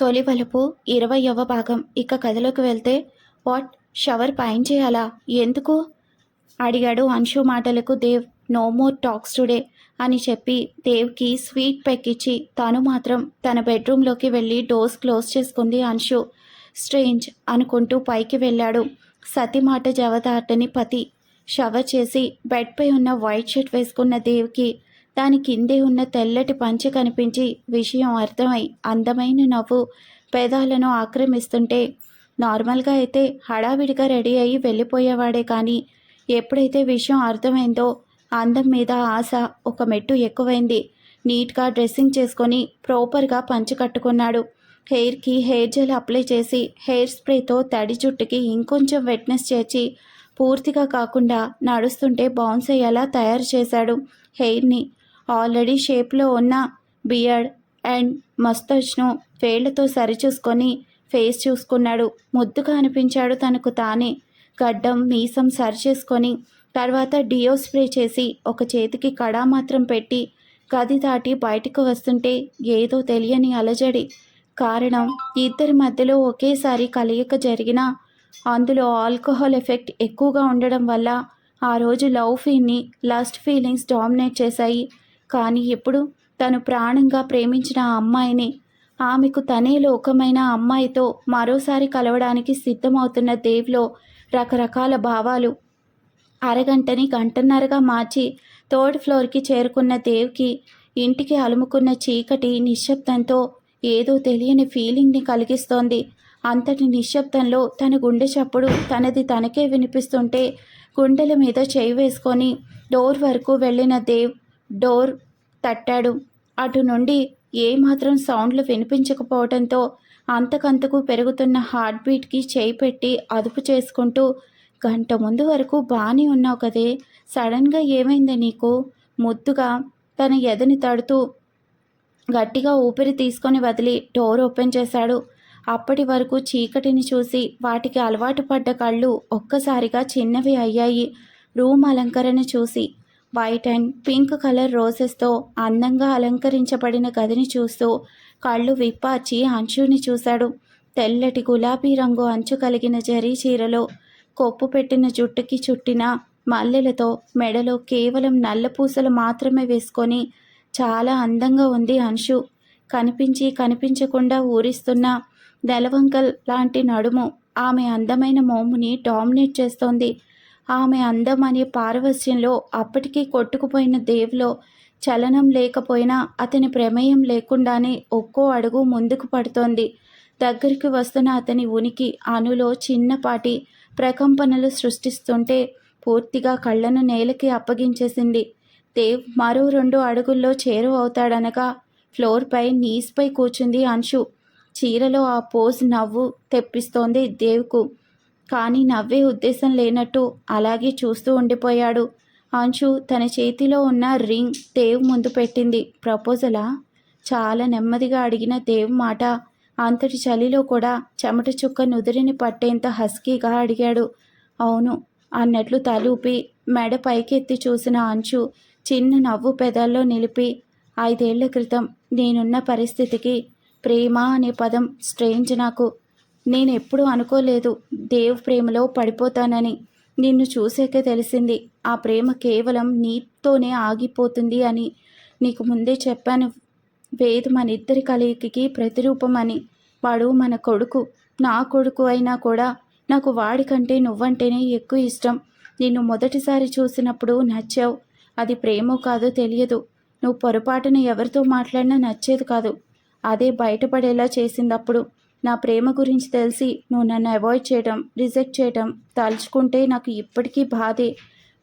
తొలి వలుపు ఇరవయవ భాగం. ఇక కథలోకి వెళ్తే వాట్? షవర్ పైన చేయాలా? ఎందుకు? అడిగాడు అంశు మాటలకు Dev. No more talks today అని చెప్పి దేవ్కి స్వీట్ పెక్కిచ్చి తను మాత్రం తన బెడ్రూమ్లోకి వెళ్ళి డోర్స్ క్లోజ్ చేసుకుంది అంశు. స్ట్రేంజ్ అనుకుంటూ పైకి వెళ్ళాడు. సతి మాట జవదాటని పతి షవర్ చేసి బెడ్పై ఉన్న వైట్ షర్ట్ వేసుకున్న దేవ్కి దాని కిందే ఉన్న తెల్లటి పంచె కనిపించి విషయం అర్థమై అందమైన నవ్వు పేదాలను ఆక్రమిస్తుంటే నార్మల్గా అయితే హడావిడిగా రెడీ అయ్యి వెళ్ళిపోయేవాడే కానీ ఎప్పుడైతే విషయం అర్థమైందో అందం మీద ఆశ ఒక మెట్టు ఎక్కువైంది. నీట్గా డ్రెస్సింగ్ చేసుకొని ప్రాపర్గా పంచి కట్టుకున్నాడు. హెయిర్కి హెయిర్ జెల్ అప్లై చేసి హెయిర్ స్ప్రేతో తడి జుట్టుకి ఇంకొంచెం వెట్నెస్ చేర్చి పూర్తిగా కాకుండా నడుస్తుంటే బౌన్స్ అయ్యేలా తయారు చేశాడు హెయిర్ని. ఆల్రెడీ షేప్లో ఉన్న బియర్డ్ అండ్ మస్తజ్ను వేళ్ళతో సరిచూసుకొని ఫేస్ చూసుకున్నాడు. ముద్దుగా అనిపించాడు తనకు తానే. గడ్డం మీసం సరిచేసుకొని తర్వాత డియో స్ప్రే చేసి ఒక చేతికి కడా మాత్రం పెట్టి గది దాటి బయటకు వస్తుంటే ఏదో తెలియని అలజడి. కారణం ఇద్దరి మధ్యలో ఒకేసారి కలయిక జరిగినా అందులో ఆల్కహాల్ ఎఫెక్ట్ ఎక్కువగా ఉండడం వల్ల ఆ రోజు లవ్ ఫీల్ని లస్ట్ ఫీలింగ్స్ డామినేట్ చేశాయి. కానీ ఇప్పుడు తను ప్రాణంగా ప్రేమించిన ఆ అమ్మాయిని. ఆమెకు తనే లోకమైన అమ్మాయితో మరోసారి కలవడానికి సిద్ధమవుతున్న దేవ్లో రకరకాల భావాలు. అరగంటని గంటన్నరగా మార్చి థర్డ్ ఫ్లోర్కి చేరుకున్న దేవ్కి ఇంటికి అలుముకున్న చీకటి నిశ్శబ్దంతో ఏదో తెలియని ఫీలింగ్ని కలిగిస్తోంది. అంతటి నిశ్శబ్దంలో తన గుండె చప్పుడు తనది తనకే వినిపిస్తుంటే గుండెల మీద చేయి వేసుకొని డోర్ వరకు వెళ్ళిన దేవ్ డోర్ తట్టాడు. అటు నుండి ఏమాత్రం సౌండ్లు వినిపించకపోవడంతో అంతకంతకు పెరుగుతున్న హార్ట్ బీట్కి చేయి పెట్టి అదుపు చేసుకుంటూ గంట ముందు వరకు బాగానే ఉన్నావు కదే సడన్గా ఏమైంది నీకు? ముద్దుగా తన ఎదని తడుతూ గట్టిగా ఊపిరి తీసుకొని వదిలి డోర్ ఓపెన్ చేశాడు. అప్పటి వరకు చీకటిని చూసి వాటికి అలవాటు పడ్డ కళ్ళు ఒక్కసారిగా చిన్నవి అయ్యాయి. రూమ్ అలంకరణ చూసి వైట్ అండ్ పింక్ కలర్ రోజెస్తో అందంగా అలంకరించబడిన గదిని చూస్తూ కళ్ళు విప్పార్చి అంశుని చూశాడు. తెల్లటి గులాబీ రంగు అంచు కలిగిన జరీ చీరలో కొప్పు పెట్టిన జుట్టుకి చుట్టిన మల్లెలతో మెడలో కేవలం నల్ల పూసలు మాత్రమే వేసుకొని చాలా అందంగా ఉంది అంశు. కనిపించి కనిపించకుండా ఊరిస్తున్న దెలవంకల్ లాంటి నడుము ఆమె అందమైన మోముని డామినేట్ చేస్తోంది. ఆమె అందం అనే పారవస్యంలో అప్పటికీ కొట్టుకుపోయిన దేవులో చలనం లేకపోయినా అతని ప్రమేయం లేకుండానే ఒక్కో అడుగు ముందుకు పడుతోంది. దగ్గరికి వస్తున్న అతని ఉనికి అనులో చిన్నపాటి ప్రకంపనలు సృష్టిస్తుంటే పూర్తిగా కళ్ళను నేలకి అప్పగించేసింది. దేవ్ మరో రెండు అడుగుల్లో చేరువవుతాడనగా ఫ్లోర్పై నీస్పై కూర్చుంది అంశు. చీరలో ఆ పోజ్ నవ్వు తెప్పిస్తోంది దేవ్కు. కానీ నవ్వే ఉద్దేశం లేనట్టు అలాగే చూస్తూ ఉండిపోయాడు. అంశు తన చేతిలో ఉన్న రింగ్ దేవ్ ముందు పెట్టింది. ప్రపోజలా? చాలా నెమ్మదిగా అడిగిన దేవ్ మాట. అంతటి చలిలో కూడా చెమట చుక్క నుదిరిని పట్టేంత హస్కీగా అడిగాడు. అవును అన్నట్లు తలూపి మెడ పైకెత్తి చూసిన అంచు చిన్న నవ్వు పెదాల్లో నిలిపి ఐదేళ్ళ క్రితం నేనున్న పరిస్థితికి ప్రేమ అనే పదం స్ట్రేంజ్ నాకు. నేను ఎప్పుడూ అనుకోలేదు దేవ్ ప్రేమలో పడిపోతానని. నిన్ను చూసాకే తెలిసింది. ఆ ప్రేమ కేవలం నీతోనే ఆగిపోతుంది అని. నీకు ముందే చెప్పాను. వేద్ మన ఇద్దరి కలయికకి ప్రతిరూపం అని వాడు మన కొడుకు. నా కొడుకు అయినా కూడా నాకు వాడికంటే నువ్వంటేనే ఎక్కువ ఇష్టం. నిన్ను మొదటిసారి చూసినప్పుడు నచ్చావు. అది ప్రేమో కాదో తెలియదు. నువ్వు పొరపాటున ఎవరితో మాట్లాడినా నచ్చేది కాదు. అదే బయటపడేలా చేసిందప్పుడు నా ప్రేమ గురించి తెలిసి నువ్వు నన్ను అవాయిడ్ చేయటం రిజెక్ట్ చేయటం తలుచుకుంటే నాకు ఇప్పటికీ బాధే.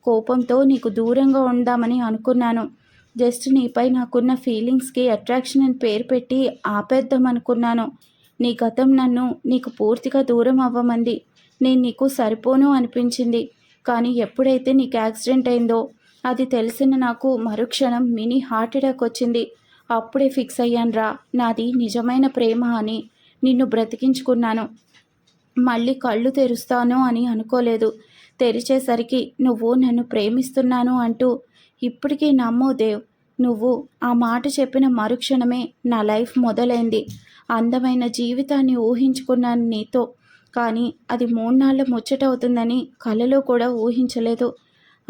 కోపంతో నీకు దూరంగా ఉందామని అనుకున్నాను. జస్ట్ నీపై నాకున్న ఫీలింగ్స్కి అట్రాక్షన్ అని పేరు పెట్టి ఆపేద్దాం అనుకున్నాను. నీ గతం నన్ను నీకు పూర్తిగా దూరం అవ్వమంది. నేను నీకు సరిపోను అనిపించింది. కానీ ఎప్పుడైతే నీకు యాక్సిడెంట్ అయిందో అది తెలిసిన నాకు మరుక్షణం మినీ హార్ట్ అటాక్ వచ్చింది. అప్పుడే ఫిక్స్ అయ్యాను రా నాది నిజమైన ప్రేమ అని. నిన్ను బ్రతికించుకున్నాను. మళ్ళీ కళ్ళు తెరుస్తాను అని అనుకోలేదు. తెరిచేసరికి నువ్వు నన్ను ప్రేమిస్తున్నాను అంటూ ఇప్పటికీ నమ్మో దేవ్ నువ్వు ఆ మాట చెప్పిన మరుక్షణమే నా లైఫ్ మొదలైంది. అందమైన జీవితాన్ని ఊహించుకున్నాను నీతో కానీ అది మూడు నాళ్ళ ముచ్చట అవుతుందని కలలో కూడా ఊహించలేదు.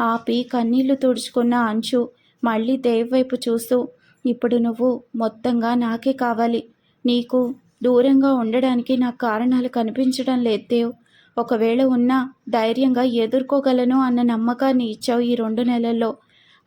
ఆపి కన్నీళ్ళు తుడుచుకున్న అంచు మళ్ళీ దేవ్ వైపు చూస్తూ ఇప్పుడు నువ్వు మొత్తంగా నాకే కావాలి. నీకు దూరంగా ఉండడానికి నాకు కారణాలు కనిపించడం లేదు దేవ్. ఒకవేళ ఉన్నా ధైర్యంగా ఎదుర్కోగలను అన్న నమ్మకాన్ని ఇచ్చావు ఈ రెండు నెలల్లో.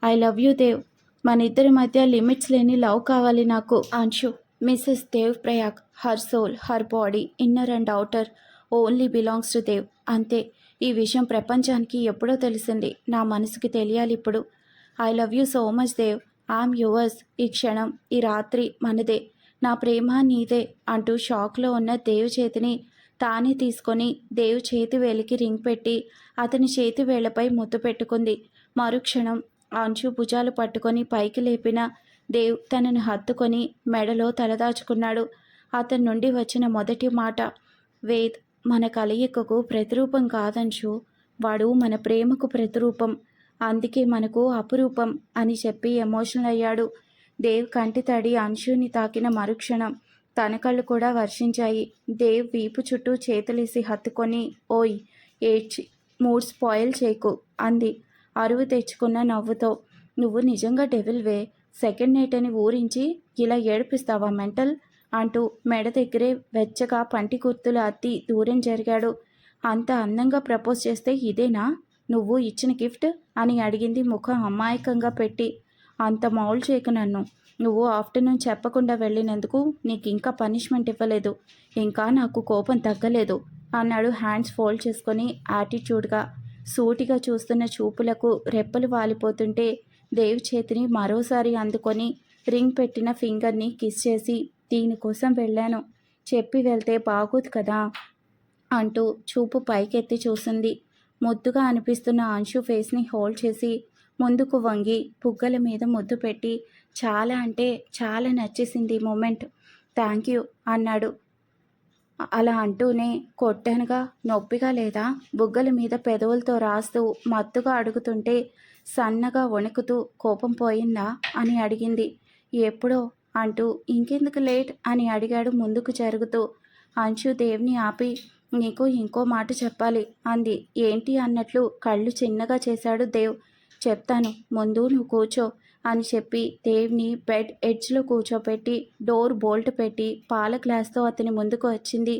I love you Dev. మన ఇద్దరి మధ్య లిమిట్స్ లేని లవ్ కావాలి నాకు. Anshu Mrs Dev Prayag her soul her body inner and outer only belongs to Dev. అంతే ఈ విషయం ప్రపంచానికి ఎప్పుడో తెలిసింది. నా మనసుకి తెలియాలి ఇప్పుడు. I love you so much Dev. I'm yours. ఈ క్షణం ఈ రాత్రి మనదే. నా ప్రేమ నీదే అంటూ షాక్లో ఉన్న దేవ్ చేతిని తానే తీసుకొని దేవ్ చేతి వేలికి రింగ్ పెట్టి అతని చేతి వేళ్ళపై ముద్దు పెట్టుకుంది. మరుక్షణం అంచు భుజాలు పట్టుకొని పైకి లేపిన దేవ్ తనను హత్తుకొని మెడలో తలదాచుకున్నాడు. అతని నుండి వచ్చిన మొదటి మాట వేద్ మన కలయికకు ప్రతిరూపం కాదంచు వాడు మన ప్రేమకు ప్రతిరూపం. అందుకే మనకు అపురూపం అని చెప్పి ఎమోషనల్ అయ్యాడు. దేవ్ కంటి తడి అంశుని తాకిన మరుక్షణం. తనకళ్ళు కూడా వర్షించాయి. దేవ్ వీపు చుట్టూ చేతులేసి హత్తుకొని ఓయ్ ఏడ్చి మూడ్ స్పాయిల్ చేకు అంది. అరువు తెచ్చుకున్న నవ్వుతో నువ్వు నిజంగా డెవిల్వే సెకండ్ నైట్ అని ఊరించి ఇలా ఏడిపిస్తావా మెంటల్? అంటూ మెడ దగ్గరే వెచ్చగా పంటి గుర్తులు అత్తి దూరం జరిగాడు. అంత అందంగా ప్రపోజ్ చేస్తే ఇదేనా? నువ్వు ఇచ్చిన గిఫ్ట్? అని అడిగింది ముఖం అమాయకంగా పెట్టి. అంత మౌల్ చేయకు నన్ను. నువ్వు ఆఫ్టర్నూన్ చెప్పకుండా వెళ్ళినందుకు నీకు ఇంకా పనిష్మెంట్ ఇవ్వలేదు. ఇంకా నాకు కోపం తగ్గలేదు అన్నాడు హ్యాండ్స్ ఫోల్డ్ చేసుకొని యాటిట్యూడ్గా సూటిగా చూస్తున్న చూపులకు రెప్పలు వాలిపోతుంటే దేవ్ చేతిని మరోసారి అందుకొని రింగ్ పెట్టిన ఫింగర్ని కిస్ చేసి దీనికోసం వెళ్ళాను. చెప్పి వెళ్తే బాగోదు కదా అంటూ చూపు పైకెత్తి చూసింది. ముద్దుగా అనిపిస్తున్న అంశు ఫేస్ని హోల్డ్ చేసి ముందుకు వంగి బుగ్గల మీద ముద్దు పెట్టి చాలా అంటే చాలా నచ్చేసింది ఈ మూమెంట్. థ్యాంక్ యూ అన్నాడు. అలా అంటూనే కొట్టానుగా. నొప్పిగా లేదా బుగ్గల మీద పెదవులతో రాస్తూ మత్తుగా అడుగుతుంటే సన్నగా వణుకుతూ కోపం పోయిందా అని అడిగింది. ఎప్పుడో అంటూ ఇంకెందుకు లేట్ అని అడిగాడు ముందుకు జరుగుతూ. అంశు దేవ్ని ఆపి నీకు ఇంకో మాట చెప్పాలి అంది. ఏంటి అన్నట్లు కళ్ళు చిన్నగా చేశాడు దేవ్. చెప్తాను. ముందు నువ్వు కూర్చో అని చెప్పి దేవ్ని బెడ్ ఎడ్జ్లో కూర్చోపెట్టి డోర్ బోల్ట్ పెట్టి పాల గ్లాస్తో అతని ముందుకు వచ్చింది.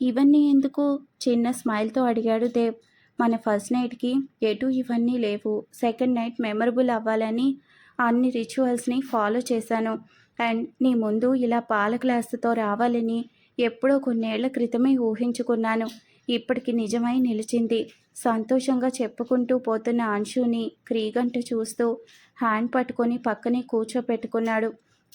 ఇవన్నీ ఎందుకు? చిన్న స్మైల్తో అడిగాడు దేవ్. మన ఫస్ట్ నైట్కి ఎటు ఇవన్నీ లేవు. సెకండ్ నైట్ మెమరబుల్ అవ్వాలని అన్ని రిచువల్స్ని ఫాలో చేశాను. అండ్ నీ ముందు ఇలా పాల గ్లాసుతో రావాలని ఎప్పుడో కొన్నేళ్ళ క్రితమే ఊహించుకున్నాను. ఇప్పటికి నిజమై నిలిచింది. సంతోషంగా చెప్పుకుంటూ పోతున్న అంశుని క్రీగంట చూస్తూ హ్యాండ్ పట్టుకొని పక్కనే కూర్చోపెట్టుకున్నాడు.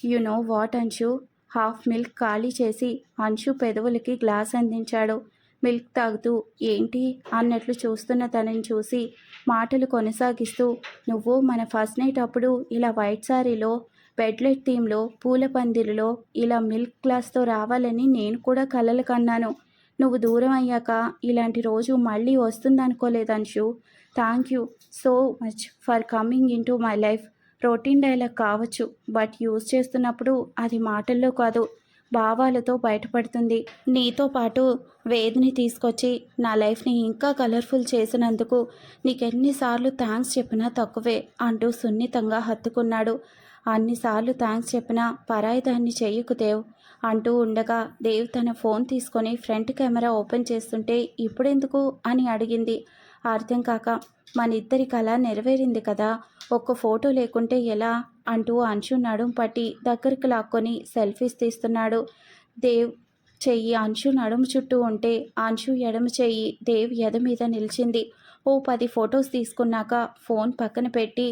You know what Anshu half milk ఖాళీ చేసి అంశు పెదవులకి గ్లాస్ అందించాడు. మిల్క్ తాగుతూ ఏంటి అన్నట్లు చూస్తున్న తనని చూసి మాటలు కొనసాగిస్తూ నువ్వు మన ఫస్ట్ నైట్ అప్పుడు ఇలా వైట్ సారీలో బెడ్లెట్ థీమ్లో పూల పందిరిలో ఇలా మిల్క్ గ్లాస్తో రావాలని నేను కూడా కలలు కన్నాను. నువ్వు దూరం అయ్యాక ఇలాంటి రోజు మళ్ళీ వస్తుందనుకోలేదు Anshu. Thank you so much for coming in to my life. Routine dialogue కావచ్చు బట్ యూజ్ చేస్తున్నప్పుడు అది మాటల్లో కాదు భావాలతో బయటపడుతుంది. నీతో పాటు వేదిని తీసుకొచ్చి నా లైఫ్ని ఇంకా కలర్ఫుల్ చేసినందుకు నీకెన్నిసార్లు థ్యాంక్స్ చెప్పినా తక్కువే అంటూ సున్నితంగా హత్తుకున్నాడు. అన్నిసార్లు థ్యాంక్స్ చెప్పినా పరాయి దాన్ని చెయ్యకు దేవ్. అంటూ ఉండగా దేవ్ తన ఫోన్ తీసుకొని ఫ్రంట్ కెమెరా ఓపెన్ చేస్తుంటే ఇప్పుడెందుకు అని అడిగింది. అర్థం కాక మన ఇద్దరి కళ నెరవేరింది కదా ఒక్క ఫోటో లేకుంటే ఎలా? అంటూ అంశు నడుం పట్టి దగ్గరికి లాక్కొని సెల్ఫీస్ తీస్తున్నాడు. దేవ్ చెయ్యి అంశు నడుము చుట్టూ ఉంటే అంశు ఎడమ చెయ్యి దేవ్ ఎద మీద నిలిచింది. ఓ పది ఫొటోస్ తీసుకున్నాక ఫోన్ పక్కన పెట్టి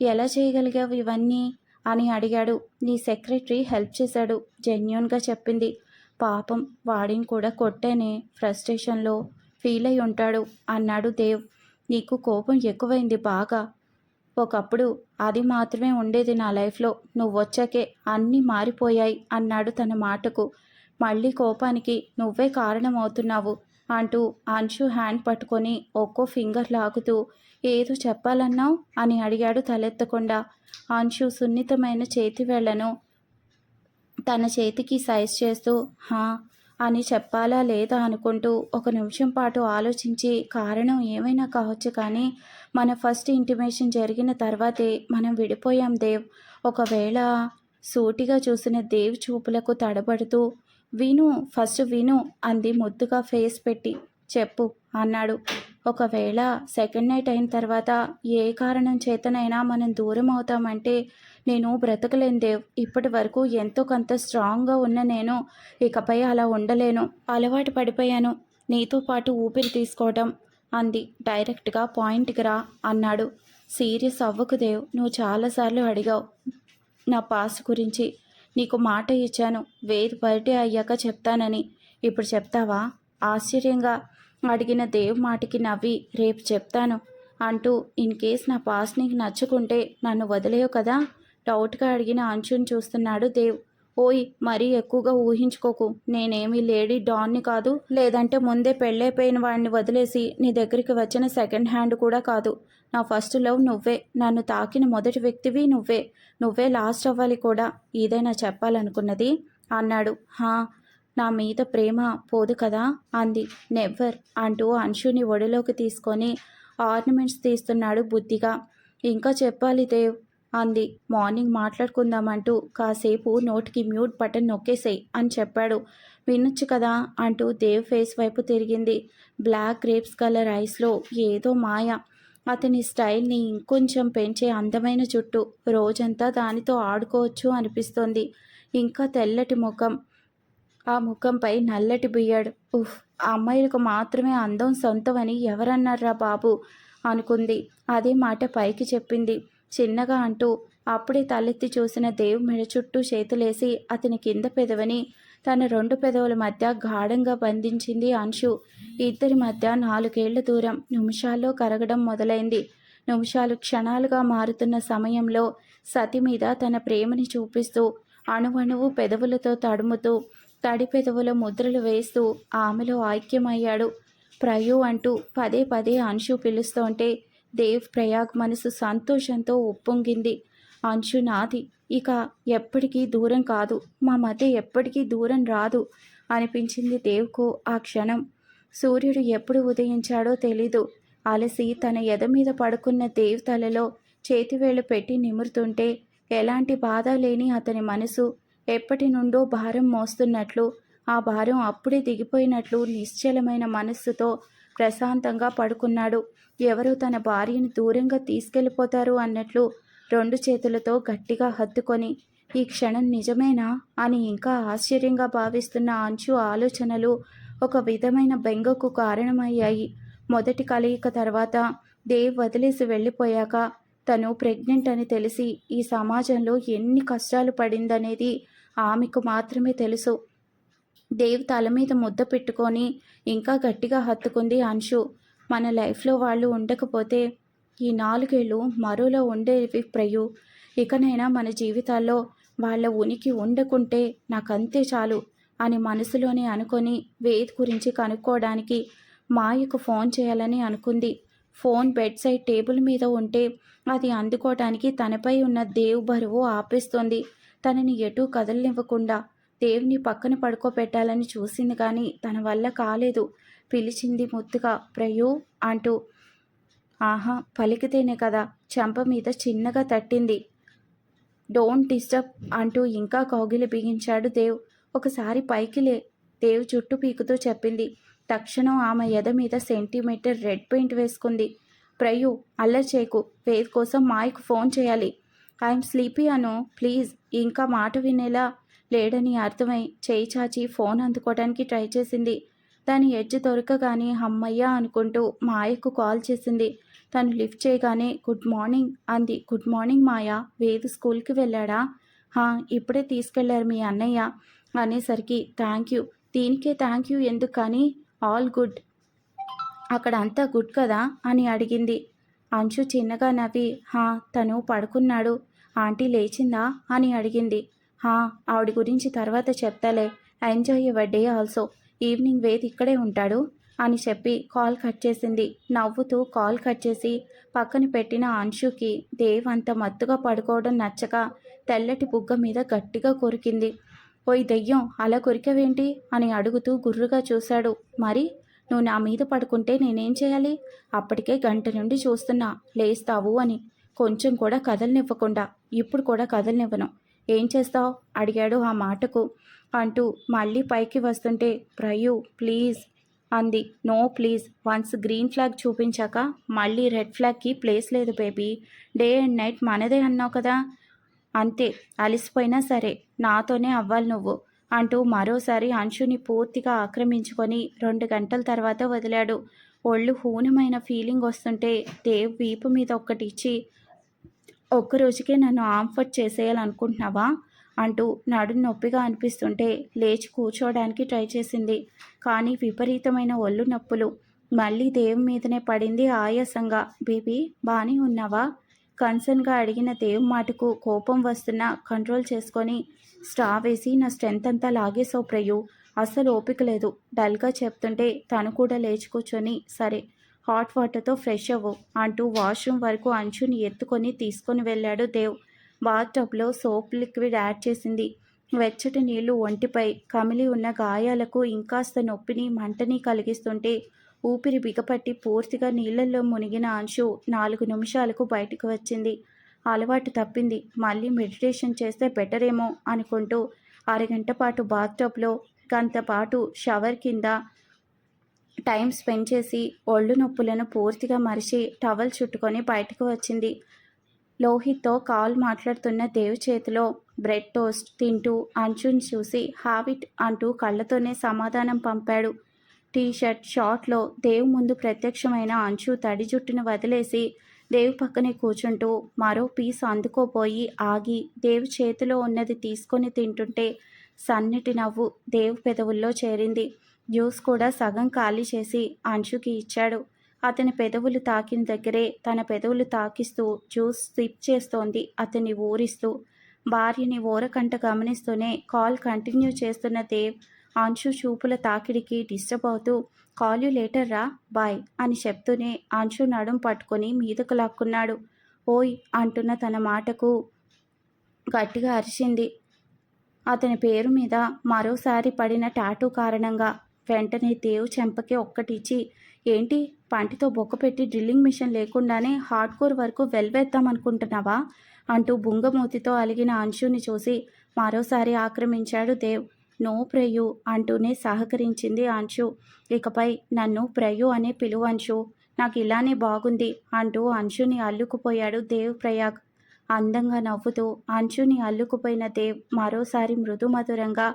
ఎలా చేయగలిగావు ఇవన్నీ? అని అడిగాడు. నీ సెక్రటరీ హెల్ప్ చేశాడు. జెన్యున్గా చెప్పింది. పాపం వాడిని కూడా కొట్టేనే ఫ్రస్ట్రేషన్లో ఫీల్ అయి ఉంటాడు అన్నాడు దేవ్. నీకు కోపం ఎక్కువైంది బాగా. ఒకప్పుడు అది మాత్రమే ఉండేది నా లైఫ్లో. నువ్వు వచ్చాకే అన్నీ మారిపోయాయి అన్నాడు తన మాటకు. మళ్ళీ కోపానికి నువ్వే కారణమవుతున్నావు అంటూ అంశు హ్యాండ్ పట్టుకొని ఒక్కో ఫింగర్ లాగుతూ ఏదో చెప్పాలన్నావు? అని అడిగాడు తలెత్తకుండా. అంశు సున్నితమైన చేతి వేళ్ళను తన చేతికి సైజ్ చేస్తూ హా అని చెప్పాలా లేదా అనుకుంటూ ఒక నిమిషం పాటు ఆలోచించి కారణం ఏమైనా కావచ్చు కానీ మన ఫస్ట్ ఇంటిమేషన్ జరిగిన తర్వాతే మనం విడిపోయాం దేవ్. ఒకవేళ సూటిగా చూసిన దేవ్ చూపులకు తడబడుతూ విను ఫస్ట్ విను అంది ముద్దుగా ఫేస్ పెట్టి. చెప్పు అన్నాడు. ఒకవేళ సెకండ్ నైట్ అయిన తర్వాత ఏ కారణం చేతనైనా మనం దూరం అవుతామంటే నేను బ్రతకలేను దేవ్. ఇప్పటి వరకు ఎంతో కొంత స్ట్రాంగ్గా ఉన్న నేను ఇకపై అలా ఉండలేను. అలవాటు పడిపోయాను. నీతో పాటు ఊపిరి తీసుకోవడం అంది. డైరెక్ట్గా పాయింట్కి రా అన్నాడు. సీరియస్ అవ్వకు దేవ్. నువ్వు చాలాసార్లు అడిగావు నా పాస్ గురించి. నీకు మాట ఇచ్చాను. వేరు బయట అయ్యాక చెప్తానని. ఇప్పుడు చెప్తావా? ఆశ్చర్యంగా అడిగిన దేవ్ మాటికి నవ్వి రేపు చెప్తాను అంటూ ఇన్ కేస్ నా పాస్ నీకు నచ్చుకుంటే నన్ను వదిలేవు కదా డౌట్గా అడిగిన అంచుని చూస్తున్నాడు దేవ్. ఓయ్ మరీ ఎక్కువగా ఊహించుకోకు. నేనేమి లేడీ డాన్ని కాదు. లేదంటే ముందే పెళ్ళైపోయిన వాడిని వదిలేసి నీ దగ్గరికి వచ్చిన సెకండ్ హ్యాండ్ కూడా కాదు. నా ఫస్ట్ లవ్ నువ్వే. నన్ను తాకిన మొదటి వ్యక్తివి నువ్వే. నువ్వే లాస్ట్ అవ్వాలి కూడా. ఇదేనా చెప్పాలనుకున్నది అన్నాడు. హా నా మీద ప్రేమ పోదు కదా? అంది. నెవ్వర్ అంటూ అంశుని ఒడిలోకి తీసుకొని ఆర్నమెంట్స్ తీస్తున్నాడు బుద్ధిగా. ఇంకా చెప్పాలి దేవ్ అంది. మార్నింగ్ మాట్లాడుకుందామంటూ కాసేపు నోటికి మ్యూట్ బటన్ నొక్కేసేయ్ అని చెప్పాడు. వినొచ్చు కదా? అంటూ దేవ్ ఫేస్ వైపు తిరిగింది. బ్లాక్ గ్రేప్స్ కలర్ ఐస్లో ఏదో మాయ. అతని స్టైల్ని ఇంకొంచెం పెంచే అందమైన జుట్టు. రోజంతా దానితో ఆడుకోవచ్చు అనిపిస్తోంది. ఇంకా తెల్లటి ముఖం. ఆ ముఖంపై నల్లటి బియ్యాడు. ఉఫ్ ఆ అమ్మాయిలకు మాత్రమే అందం సొంతమని ఎవరన్నారా బాబు? అనుకుంది. అదే మాట పైకి చెప్పింది. చిన్నగా అంటూ అప్పుడే తలెత్తి చూసిన దేవ్ మెడ చుట్టూ చేతులేసి అతని కింద పెదవని తన రెండు పెదవుల మధ్య గాఢంగా బంధించింది అంశు. ఇద్దరి మధ్య నాలుగేళ్ళ దూరం నిమిషాల్లో కరగడం మొదలైంది. నిమిషాలు క్షణాలుగా మారుతున్న సమయంలో సతి మీద తన ప్రేమని చూపిస్తూ అణువణువు పెదవులతో తడుముతూ తడిపెదవుల ముద్రలు వేస్తూ ఆమెలో ఐక్యమయ్యాడు. ప్రయు అంటూ పదే పదే అంశు పిలుస్తుంటే దేవ్ ప్రయాగ్ మనసు సంతోషంతో ఉప్పొంగింది. అంశు నాది ఇక ఎప్పటికీ దూరం కాదు. మా మధ్య ఎప్పటికీ దూరం రాదు అనిపించింది దేవ్కు ఆ క్షణం. సూర్యుడు ఎప్పుడు ఉదయించాడో తెలీదు. అలసి తన ఎద మీద పడుకున్న దేవ్ తలలో చేతివేళ్ళు పెట్టి నిమురుతుంటే ఎలాంటి బాధ లేని అతని మనసు ఎప్పటి నుండో భారం మోస్తున్నట్లు ఆ భారం అప్పుడే దిగిపోయినట్లు నిశ్చలమైన మనస్సుతో ప్రశాంతంగా పడుకున్నాడు. ఎవరు తన భార్యను దూరంగా తీసుకెళ్ళిపోతారు అన్నట్లు రెండు చేతులతో గట్టిగా హత్తుకొని ఈ క్షణం నిజమేనా అని ఇంకా ఆశ్చర్యంగా భావిస్తున్న అంచు ఆలోచనలు ఒక విధమైన బెంగకు కారణమయ్యాయి. మొదటి కలయిక తర్వాత దేవ్ వదిలేసి వెళ్ళిపోయాక తను ప్రెగ్నెంట్ అని తెలిసి ఈ సమాజంలో ఎన్ని కష్టాలు పడిందనేది ఆమెకు మాత్రమే తెలుసు. దేవ్ తల మీద ముద్ద పెట్టుకొని ఇంకా గట్టిగా హత్తుకుంది అంశు. మన లైఫ్లో వాళ్ళు ఉండకపోతే ఈ నాలుగేళ్ళు మరోలో ఉండేవి ప్రయు. ఇకనైనా మన జీవితాల్లో వాళ్ళ ఉనికి ఉండకుంటే నాకంతే చాలు అని మనసులోనే అనుకొని వేద్ గురించి కనుక్కోవడానికి మాయకు ఫోన్ చేయాలని అనుకుంది. ఫోన్ బెడ్ సైడ్ టేబుల్ మీద ఉంటే అది అందుకోవటానికి తనపై ఉన్న దేవ్ బరువు ఆపేస్తుంది. తనని ఎటూ కదలనివ్వకుండా దేవుని పక్కన పడుకోబెట్టాలని చూసింది కానీ తన వల్ల కాలేదు. పిలిచింది ముద్దుగా ప్రయు అంటూ ఆహా పలికితేనే కదా చెంప మీద చిన్నగా తట్టింది. డోంట్ డిస్టర్బ్ అంటూ ఇంకా కౌగిలి బిగించాడు దేవ్. ఒకసారి పైకి లే దేవ్ చుట్టూ పీకుతూ చెప్పింది. తక్షణం ఆమె ఎద మీద సెంటీమీటర్ రెడ్ పెయింట్ వేసుకుంది. ప్రయు అల్లరి చేయకు. వేద్ కోసం మాయకు ఫోన్ చేయాలి. I'm sleepy Anu. ప్లీజ్ ఇంకా మాట వినేలా లేడని అర్థమై చేయి చాచి ఫోన్ అందుకోవడానికి ట్రై చేసింది. దాని ఎడ్జ్ దొరకగానే హమ్మయ్య అనుకుంటూ మాయకు కాల్ చేసింది. తను లిఫ్ట్ చేయగానే గుడ్ మార్నింగ్ అంది. గుడ్ మార్నింగ్ మాయ వేదు స్కూల్కి వెళ్ళాడా? హా ఇప్పుడే తీసుకెళ్ళారు మీ అన్నయ్య. అనేసరికి థ్యాంక్ యూ. దీనికే థ్యాంక్ యూ ఎందుకని? All good. అక్కడ అంతా గుడ్ కదా? అని అడిగింది. అంశు చిన్నగా నవ్వి హా తను పడుకున్నాడు. ఆంటీ లేచిందా? అని అడిగింది. హా ఆవిడ గురించి తర్వాత చెప్తాలే. Enjoy your day also. Evening Ved ఇక్కడే ఉంటాడు అని చెప్పి కాల్ కట్ చేసింది. నవ్వుతూ కాల్ కట్ చేసి పక్కన పెట్టిన అంశుకి దేవ్ అంత మత్తుగా పడుకోవడం నచ్చక తెల్లటి బుగ్గ మీద గట్టిగా కొరికింది. ఓయ్ దెయ్యం అలా కొరికవేంటి? అని అడుగుతూ గుర్రుగా చూశాడు. మరి? నువ్వు నా మీద పడుకుంటే నేనేం చేయాలి? అప్పటికే గంట నుండి చూస్తున్నా లేస్తావు అని. కొంచెం కూడా కదలనివ్వకుండా ఇప్పుడు కూడా కదలనివ్వను. ఏం చేస్తావు? అడిగాడు ఆ మాటకు. అంటూ మళ్ళీ పైకి వస్తుంటే ప్రయు ప్లీజ్ అంది. No please. Once green flag చూపించాక మళ్ళీ రెడ్ ఫ్లాగ్కి ప్లేస్ లేదు బేబీ. డే అండ్ నైట్ మనదే అన్నావు కదా? అంతే. అలిసిపోయినా సరే నాతోనే అవ్వాలి నువ్వు. అంటూ మరోసారి అంశుని పూర్తిగా ఆక్రమించుకొని రెండు గంటల తర్వాత వదిలాడు. ఒళ్ళు హూనమైన ఫీలింగ్ వస్తుంటే దేవ్ వీపు మీద ఒక్కటిచ్చి ఒక్కరోజుకే ఒక్క రోజుకే నన్ను ఆంఫర్ట్ చేసేయాలనుకుంటున్నావా? అంటూ నడుం నొప్పిగా అనిపిస్తుంటే లేచి కూర్చోవడానికి ట్రై చేసింది. కానీ విపరీతమైన ఒళ్ళు నొప్పులు. మళ్ళీ దేవు మీదనే పడింది ఆయాసంగా. బేబీ బాగానే ఉన్నావా? కన్సర్న్గా అడిగిన దేవ్ మాటకు కోపం వస్తున్నా కంట్రోల్ చేసుకొని స్టా వేసి నా స్ట్రెంత్ అంతా లాగేసో ప్రయు అస్సలు ఓపిక లేదు. డల్గా చెప్తుంటే తను కూడా లేచి కూర్చొని సరే హాట్ వాటర్తో ఫ్రెష్ అవ్వు అంటూ వాష్రూమ్ వరకు అంచుని ఎత్తుకొని తీసుకొని వెళ్ళాడు దేవ్. బాత్టబ్లో సోప్ లిక్విడ్ యాడ్ చేసింది. వెచ్చటి నీళ్ళు ఒంటిపై కమిలి ఉన్న గాయాలకు ఇంకాస్త నొప్పిని మంటని కలిగిస్తుంటే ఊపిరి బిగపట్టి పూర్తిగా నీళ్ళల్లో మునిగిన అంశు నాలుగు నిమిషాలకు బయటకు వచ్చింది. అలవాటు తప్పింది. మళ్ళీ మెడిటేషన్ చేస్తే బెటరేమో అనుకుంటూ అరగంట పాటు బాత్టబ్లో గంట పాటు షవర్ కింద టైం స్పెండ్ చేసి ఒళ్ళు నొప్పులను పూర్తిగా మరిచి టవల్ చుట్టుకొని బయటకు వచ్చింది. లోహిత్తో కాల్ మాట్లాడుతున్న దేవ్ చేతిలో బ్రెడ్ టోస్ట్ తింటూ అంచుని చూసి హావిట్ అంటూ కళ్ళతోనే సమాధానం పంపాడు. టీ షర్ట్ షార్ట్లో దేవ్ ముందు ప్రత్యక్షమైన అంచు తడి జుట్టును వదిలేసి దేవ్ పక్కనే కూర్చుంటూ మరో పీస్ అందుకోపోయి ఆగి దేవ్ చేతిలో ఉన్నది తీసుకొని తింటుంటే సన్నిటి నవ్వు దేవ్ పెదవుల్లో చేరింది. జ్యూస్ కూడా సగం ఖాళీ చేసి అంశుకి ఇచ్చాడు. అతని పెదవులు తాకిన దగ్గరే తన పెదవులు తాకిస్తూ జ్యూస్ సిప్ చేస్తోంది అతన్ని ఊరిస్తూ. భార్యని ఊరకంట గమనిస్తూనే కాల్ కంటిన్యూ చేస్తున్న దేవ్ అంశు చూపుల తాకిడికి డిస్టర్బ్ అవుతూ కాల్ యూ లేటర్ రా బాయ్ అని చెప్తూనే అంశు నడుం పట్టుకొని మీదకు లాక్కున్నాడు. ఓయ్ అంటున్న తన మాటకు గట్టిగా అరిచింది. అతని పేరు మీద మరోసారి పడిన టాటూ కారణంగా వెంటనే దేవు చెంపకి ఒక్కటిచ్చి ఏంటి? పంటితో బొక్క పెట్టి డ్రిల్లింగ్ మిషన్ లేకుండానే హార్డ్ కోర్ వరకు వెల్వేద్దామనుకుంటున్నావా అంటూ బుంగమూతితో అలిగిన అంశుని చూసి మరోసారి ఆక్రమించాడు దేవ్. నో ప్రయు అంటూనే సహకరించింది అంశు. ఇకపై నన్ను ప్రయు అనే పిలువంశు నాకు ఇలానే బాగుంది అంటూ అంశుని అల్లుకుపోయాడు దేవ్ ప్రయాగ్. అందంగా నవ్వుతూ అంశుని అల్లుకుపోయిన దేవ్ మరోసారి మృదుమధురంగా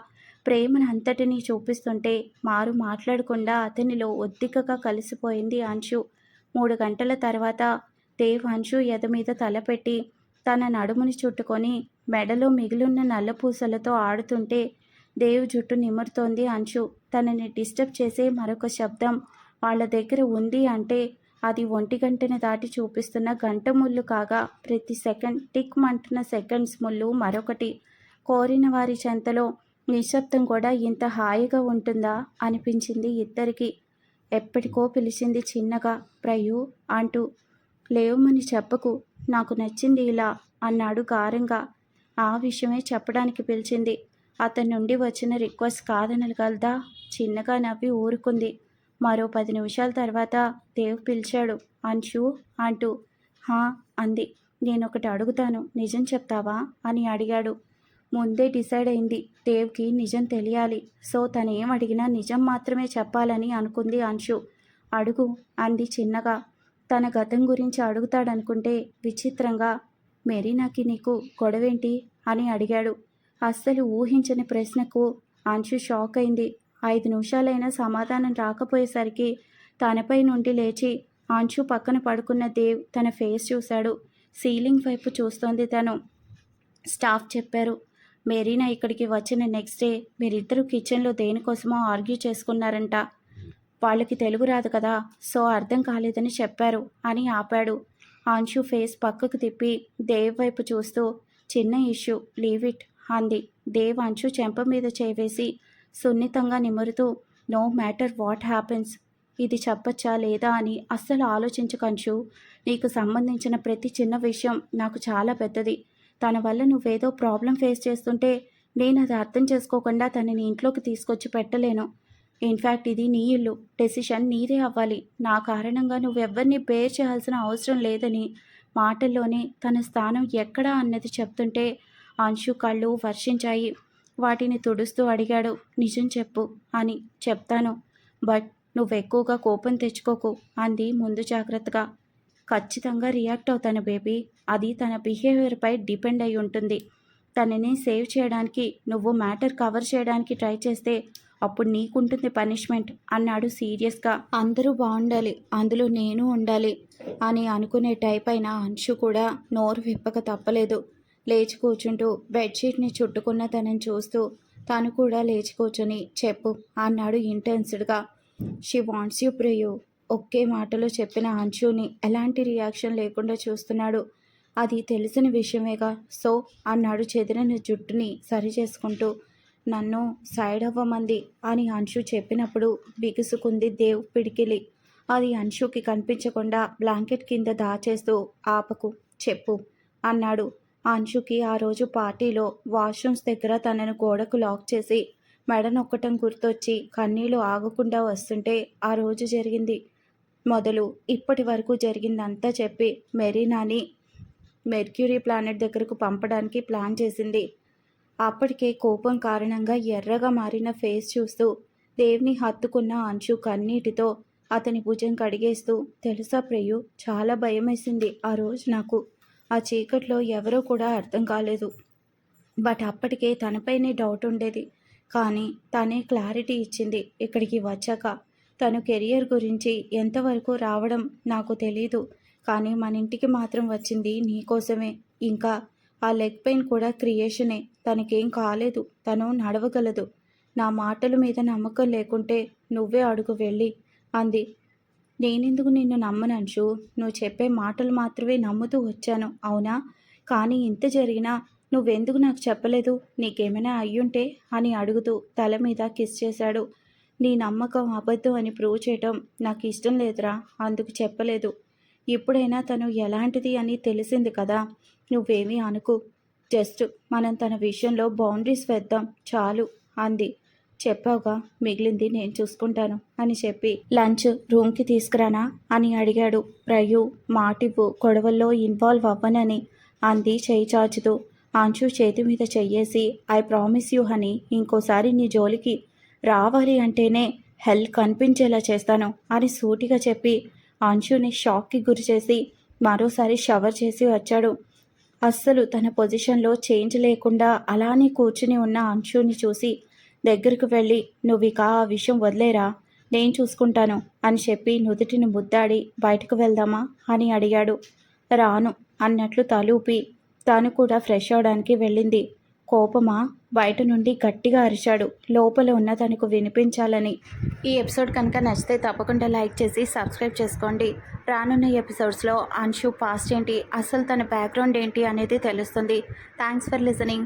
ప్రేమను అంతటినీ చూపిస్తుంటే మారు మాట్లాడకుండా అతనిలో ఒద్దికగా కలిసిపోయింది అంశు. మూడు గంటల తర్వాత దేవ్ అంశు ఎద మీద తలపెట్టి తన నడుముని చుట్టుకొని మెడలో మిగిలిన నల్లపూసలతో ఆడుతుంటే దేవు జుట్టు నిమురుతోంది. అంశు తనని డిస్టర్బ్ చేసే మరొక శబ్దం వాళ్ళ దగ్గర ఉంది అంటే అది ఒంటి గంటని దాటి చూపిస్తున్న గంట ముళ్ళు కాగా ప్రతి సెకండ్ టిక్ మంటున్న సెకండ్స్ ముళ్ళు మరొకటి. కోరిన వారి చెంతలో నిశ్శబ్దం కూడా ఇంత హాయిగా ఉంటుందా? అనిపించింది ఇద్దరికి. ఎప్పటికో పిలిచింది చిన్నగా ప్రయు అంటూ లేవమని చెప్పకు నాకు నచ్చింది ఇలా అన్నాడు గారంగా. ఆ విషయమే చెప్పడానికి పిలిచింది. అతని నుండి వచ్చిన రిక్వెస్ట్ కాదనగలదా చిన్నగా నవ్వి ఊరుకుంది. మరో పది నిమిషాల తర్వాత దేవ్ పిలిచాడు. అంశు అంటూ హా అంది. నేను ఒకటి అడుగుతాను. నిజం చెప్తావా? అని అడిగాడు. ముందే డిసైడ్ అయింది. దేవ్కి నిజం తెలియాలి. సో తను ఏం అడిగినా నిజం మాత్రమే చెప్పాలని అనుకుంది అంశు అడుగు అంది చిన్నగా. తన గతం గురించి అడుగుతాడనుకుంటే విచిత్రంగా మెరీనాకి నీకు గొడవేంటి? అని అడిగాడు. అస్సలు ఊహించని ప్రశ్నకు అంశు షాక్ అయింది. ఐదు నిమిషాలైనా సమాధానం రాకపోయేసరికి తనపై నుండి లేచి అంశు పక్కన పడుకున్న దేవ్ తన ఫేస్ చూశాడు. సీలింగ్ వైపు చూస్తోంది తను. స్టాఫ్ చెప్పారు మెరీనా ఇక్కడికి వచ్చిన నెక్స్ట్ డే మీరిద్దరూ కిచెన్లో దేనికోసమో ఆర్గ్యూ చేసుకున్నారంట. వాళ్ళకి తెలుగు రాదు కదా సో అర్థం కాలేదని చెప్పారు అని ఆపాడు. అంశు ఫేస్ పక్కకు తిప్పి దేవ్ వైపు చూస్తూ చిన్న ఇష్యూ లీవ్ ఇట్. అంది. దేవ్ చెంప మీద చేవేసి సున్నితంగా నిమురుతూ నో మ్యాటర్ వాట్ హ్యాపెన్స్. ఇది చెప్పచ్చా లేదా అని అస్సలు ఆలోచించకంచు నీకు సంబంధించిన ప్రతి చిన్న విషయం నాకు చాలా పెద్దది. తన వల్ల నువ్వేదో ప్రాబ్లం ఫేస్ చేస్తుంటే నేను అది అర్థం చేసుకోకుండా తనని ఇంట్లోకి తీసుకొచ్చి పెట్టలేను. ఇన్ఫ్యాక్ట్ ఇది నీ ఇల్లు. డెసిషన్ నీదే అవ్వాలి. నా కారణంగా నువ్వెవ్వరిని బేర్ చేయాల్సిన అవసరం లేదని మాటల్లోనే తన స్థానం ఎక్కడా అన్నది చెప్తుంటే అంశు కళ్ళు వర్షించాయి. వాటిని తుడుస్తూ అడిగాడు. నిజం చెప్పు అని చెప్తాను. బట్ నువ్వు ఎక్కువగా కోపం తెచ్చుకోకు అంది ముందు జాగ్రత్తగా. ఖచ్చితంగా రియాక్ట్ అవుతాను బేబీ. అది తన బిహేవియర్పై డిపెండ్ అయి ఉంటుంది. తనని సేవ్ చేయడానికి నువ్వు మ్యాటర్ కవర్ చేయడానికి ట్రై చేస్తే అప్పుడు నీకుంటుంది పనిష్మెంట్ అన్నాడు సీరియస్గా. అందరూ బాగుండాలి. అందులో నేను ఉండాలి అని అనుకునే టైప్ అయిన అంశు కూడా నోరు విప్పక తప్పలేదు. లేచి కూర్చుంటూ బెడ్షీట్ని చుట్టుకున్న తనని చూస్తూ తను కూడా లేచి కూర్చొని చెప్పు అన్నాడు ఇంటెన్స్డ్గా షీ వాంట్స్ యూ ప్రియు ఒకే మాటలో చెప్పిన అంశుని ఎలాంటి రియాక్షన్ లేకుండా చూస్తున్నాడు. అది తెలిసిన విషయమేగా సో అన్నాడు చెదిరిన జుట్టుని సరి చేసుకుంటూ నన్ను సైడ్ అవ్వమంది అని అంశు చెప్పినప్పుడు బిగుసుకుంది దేవ్ పిడికిలి. అది అంశుకి కనిపించకుండా బ్లాంకెట్ కింద దాచేస్తూ ఆపకు చెప్పు అన్నాడు. అంశుకి ఆ రోజు పార్టీలో వాష్రూమ్స్ దగ్గర తనను గోడకు లాక్ చేసి మెడ నొక్కటం గుర్తొచ్చి కన్నీళ్ళు ఆగకుండా వస్తుంటే ఆ రోజు జరిగింది. మొదలు ఇప్పటి వరకు జరిగిందంతా చెప్పి మెరీనాని మెర్క్యూరీ ప్లానెట్ దగ్గరకు పంపడానికి ప్లాన్ చేసింది. అప్పటికే కోపం కారణంగా ఎర్రగా మారిన ఫేస్ చూస్తూ దేవ్ని హత్తుకున్న అంశు కన్నీటితో అతని భుజం కడిగేస్తూ తెలుసా ప్రియు చాలా భయమేసింది ఆ రోజు నాకు. ఆ చీకట్లో ఎవరో కూడా అర్థం కాలేదు. బట్ అప్పటికే తనపైనే డౌట్ ఉండేది. కానీ తనే క్లారిటీ ఇచ్చింది ఇక్కడికి వచ్చాక. తను కెరియర్ గురించి ఎంతవరకు రావడం నాకు తెలీదు. కానీ మన ఇంటికి మాత్రం వచ్చింది నీకోసమే ఇంకా ఆ లెగ్ పెయిన్ కూడా క్రియేషనే. తనకేం కాలేదు. తను నడవగలదు. నా మాటల మీద నమ్మకం లేకుంటే నువ్వే అడుగు వెళ్ళి అంది. నేనెందుకు నిన్ను నమ్మనంచు నువ్వు చెప్పే మాటలు మాత్రమే నమ్ముతూ వచ్చాను అవునా? కానీ ఇంత జరిగినా నువ్వెందుకు నాకు చెప్పలేదు? నీకేమైనా అయ్యుంటే? అని అడుగుతూ తల మీద కిస్ చేశాడు. నీ నమ్మకం అబద్ధం అని ప్రూవ్ చేయటం నాకు ఇష్టం లేదురా అందుకు చెప్పలేదు. ఇప్పుడైనా తను ఎలాంటిది అని తెలిసింది కదా నువ్వేమీ అనుకు. జస్ట్ మనం తన విషయంలో బౌండరీస్ వేద్దాం చాలు అంది. చెప్పావుగా మిగిలింది నేను చూసుకుంటాను అని చెప్పి లంచ్ రూమ్కి తీసుకురానా అని అడిగాడు. ప్రయు మాటివ్వు గొడవల్లో ఇన్వాల్వ్ అవ్వనని అంది చేయి చాచుతూ. అంచు చేతి మీద చెయ్యేసి ఐ ప్రామిస్ యూ అని ఇంకోసారి నీ జోలికి రావాలి అంటేనే హెల్ కనిపించేలా చేస్తాను అని సూటిగా చెప్పి అంశుని షాక్కి గురిచేసి మరోసారి షవర్ చేసి వచ్చాడు. అస్సలు తన పొజిషన్లో చేంజ్ లేకుండా అలానే కూర్చుని ఉన్న అంశుని చూసి దగ్గరకు వెళ్ళి నువ్వు ఇక ఆ విషయం వదిలేరా? నేను చూసుకుంటాను అని చెప్పి నుదుటిని ముద్దాడి బయటకు వెళ్దామా? అని అడిగాడు. రాను అన్నట్లు తలూపి తాను కూడా ఫ్రెష్ అవడానికి వెళ్ళింది. కోపమా? బయట నుండి గట్టిగా అరిచాడు. లోపల ఉన్న తనకు వినిపించాలని. ఈ ఎపిసోడ్ కనుక నచ్చితే తప్పకుండా లైక్ చేసి సబ్స్క్రైబ్ చేసుకోండి. రానున్న ఎపిసోడ్స్లో అంశు పాస్ట్ ఏంటి అసలు తన బ్యాక్గ్రౌండ్ ఏంటి అనేది తెలుస్తుంది. Thanks for listening